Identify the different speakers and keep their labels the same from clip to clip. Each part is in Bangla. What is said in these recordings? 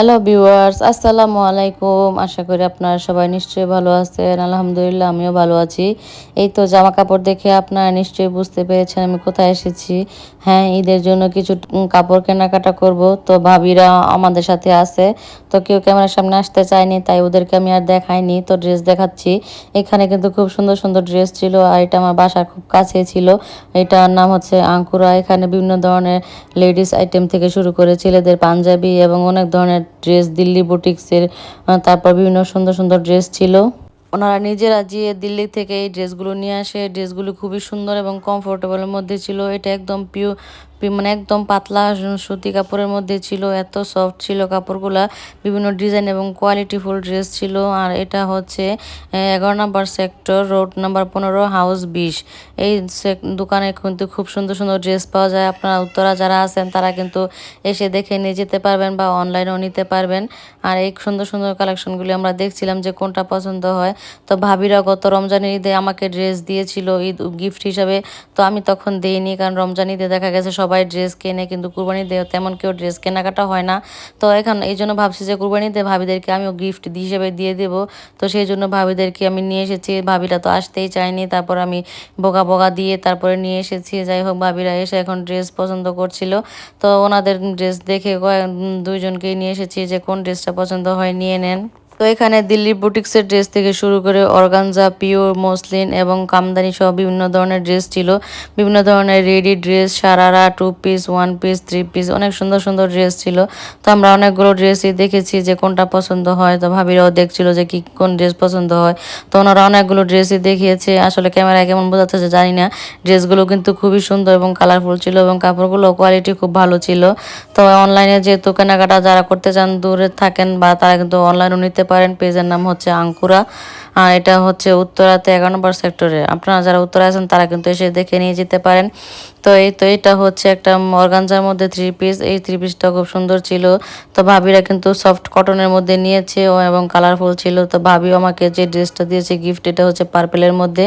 Speaker 1: হ্যালো ভিউয়ার্স আসসালামু আলাইকুম আশা করি আপনারা সবাই নিশ্চয়ই ভালো আছেন। আলহামদুলিল্লাহ, আমিও ভালো আছি। এই তো জামা কাপড় দেখে আপনারা নিশ্চয়ই বুঝতে পেরেছেন আমি কোথায় এসেছি। হ্যাঁ ঈদের জন্য কিছু কাপড় কেনাকাটা করব। তো ভাবিরা আমাদের সাথে আছে। তো কেউ ক্যামেরার সামনে আসতে চায়নি, তাই ওদেরকে আমি আর দেখাইনি। তো ড্রেস দেখাচ্ছি। এখানে কিন্তু খুব সুন্দর সুন্দর ড্রেস ছিল আর এটা আমার বাসার খুব কাছে ছিল। এটার নাম হচ্ছে আঙ্কুরা। এখানে বিভিন্ন ধরনের লেডিস আইটেম থেকে শুরু করে ছেলেদের পাঞ্জাবি এবং অনেক ধরনের ড্রেস দিল্লি বুটিক্সের তারপর বিভিন্ন সুন্দর সুন্দর ড্রেস ছিল। ওনারা নিজেরা যেয়ে দিল্লি থেকে এই ড্রেসগুলো নিয়ে আসে ড্রেসগুলো খুবই সুন্দর এবং কমফোর্টেবলের মধ্যে ছিল। এটা একদম পিও মানে একদম পাতলা সুতি কাপড়ের মধ্যে ছিল, এত সফট ছিল কাপড়গুলা, বিভিন্ন ডিজাইন এবং কোয়ালিটিফুল ড্রেস ছিল। আর এটা হচ্ছে এগারো নম্বর সেক্টর রোড নাম্বার পনেরো হাউস বিশ। এই দোকানে কিন্তু খুব সুন্দর সুন্দর ড্রেস পাওয়া যায়। আপনারা উত্তরা যারা আছেন, তারা কিন্তু এসে দেখে নিয়ে যেতে পারবেন বা অনলাইনেও নিতে পারবেন। আর এই সুন্দর সুন্দর কালেকশনগুলি আমরা দেখছিলাম যে কোনটা পছন্দ হয়। তো ভাবিরা গত রমজানের ঈদে আমাকে ড্রেস দিয়েছিল, ঈদ গিফট হিসাবে। তো আমি তখন দেইনি, কারণ রমজান ঈদে দেখা গেছে সবাই ড্রেস কেনে, কিন্তু কুরবানি ঈদে তেমন কেউ ড্রেস কেনাকাটা হয় না। তো এখন এই জন্য ভাবছি যে কুরবানি ভাবিদেরকে আমিও গিফট হিসেবে দিয়ে দেব। তো সেই জন্য ভাবিদেরকে আমি নিয়ে এসেছি। ভাবিরা তো আসতেই চায়নি। তারপর আমি বোকা বোকা দিয়ে তারপরে নিয়ে এসেছি। যাই হোক, ভাবিরা এসে এখন ড্রেস পছন্দ করছিল। তো ওনাদের ড্রেস দেখে দুইজনকেই নিয়ে এসেছি যে কোন ড্রেসটা পছন্দ হয়, নিয়ে নেন। তো এখানে দিল্লি বুটিক্সের ড্রেস থেকে শুরু করে অর্গানজা, পিওর, মসলিন এবং কামদানি সহ বিভিন্ন ধরনের ড্রেস ছিল। বিভিন্ন ধরনের ready dress sharara two piece one piece three piece অনেক সুন্দর সুন্দর ড্রেস ছিল। তো আমরা অনেকগুলো ড্রেসই দেখেছি যে কোনটা পছন্দ হয়। তো ভাবিরাও দেখছিল যে কি, কোন ড্রেস পছন্দ হয়। তো ওনারা অনেকগুলো ড্রেসই দেখিয়েছে। আসলে ক্যামেরায় কেমন বোঝাচ্ছে জানি না। ড্রেসগুলো কিন্তু খুবই সুন্দর এবং কালারফুল ছিল এবং কাপড়গুলো কোয়ালিটি খুব ভালো ছিল। তো অনলাইনে যেহেতু কেনাকাটা যারা করতে চান, দূরে থাকেন বা তারা কিন্তু অনলাইনও নিতে পারেন পেজের নাম হচ্ছে আঙ্কুরা। আর এটা হচ্ছে উত্তরাতে এগারো নম্বর সেক্টরে। আপনারা যারা উত্তরে আছেন, তারা কিন্তু এসে দেখে নিয়ে যেতে পারেন। তো এই, তো এটা হচ্ছে একটা অর্গানজার মধ্যে থ্রি পিস এই থ্রি পিসটা খুব সুন্দর ছিল। তো ভাবিরা কিন্তু সফট কটনের মধ্যে নিয়েছে ও, এবং কালারফুল ছিল। তো ভাবিও আমাকে যে ড্রেসটা দিয়েছে গিফট এটা হচ্ছে পার্পেলের মধ্যে।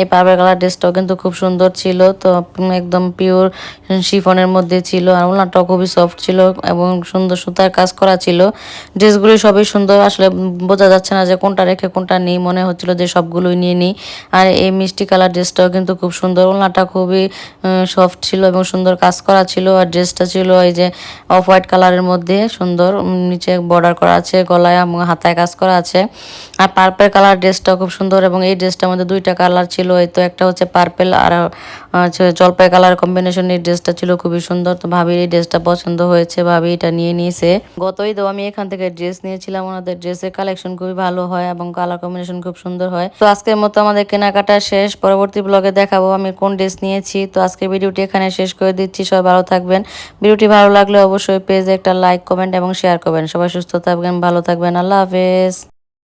Speaker 1: এই পার্পেল কালার ড্রেসটাও কিন্তু খুব সুন্দর ছিল। তো একদম পিওর শিফনের মধ্যে ছিল। আর ওনাটাও খুবই সফট ছিল এবং সুন্দর সুতার কাজ করা ছিল। ড্রেসগুলি সবই সুন্দর। আসলে বোঝা যাচ্ছে না যে কোনটা রেখে কোনটা নেই। মনে হচ্ছিল যে সবগুলোই নিয়ে নিই। আর এই মিষ্টি কালার ড্রেসটাও কিন্তু খুব সুন্দর। ওনাটা খুবই সফট ছিল এবং সুন্দর কাজ করা ছিল। আর ড্রেসটা ছিল এই যে অফ হোয়াইট কালারের মধ্যে সুন্দর। নিচে বর্ডার করা আছে, গলায় এবং হাতায় কাজ করা আছে। আর পার্পেল কালার ড্রেসটাও খুব সুন্দর এবং এই ড্রেসটার মধ্যে দুইটা কালার ছিল। এই তো একটা হচ্ছে পার্পেল আর জলপাই কালার কম্বিনেশন এই ড্রেসটা ছিল খুবই সুন্দর। তো ভাবির এই ড্রেসটা পছন্দ হয়েছে, ভাবি এটা নিয়ে নিয়েছে। গত ঈদেও আমি এখান থেকে ড্রেস নিয়েছিলাম। ওনাদের ড্রেসের কালেকশন খুবই ভালো হয় এবং কালার কম্বিনেশন খুব সুন্দর হয়। তো আজকের মতো আমাদের কেনাকাটা শেষ। পরবর্তী ব্লগে দেখাবো আমি কোন ড্রেস নিয়েছি। তো আজকে ভিডিওটি এখানে শেষ করে দিচ্ছি। সবাই ভালো থাকবেন। ভিডিওটি ভালো লাগলে অবশ্যই পেজে একটা লাইক কমেন্ট এবং শেয়ার করবেন। সবাই সুস্থ থাকবেন, ভালো থাকবেন। আল্লাহ হাফেজ।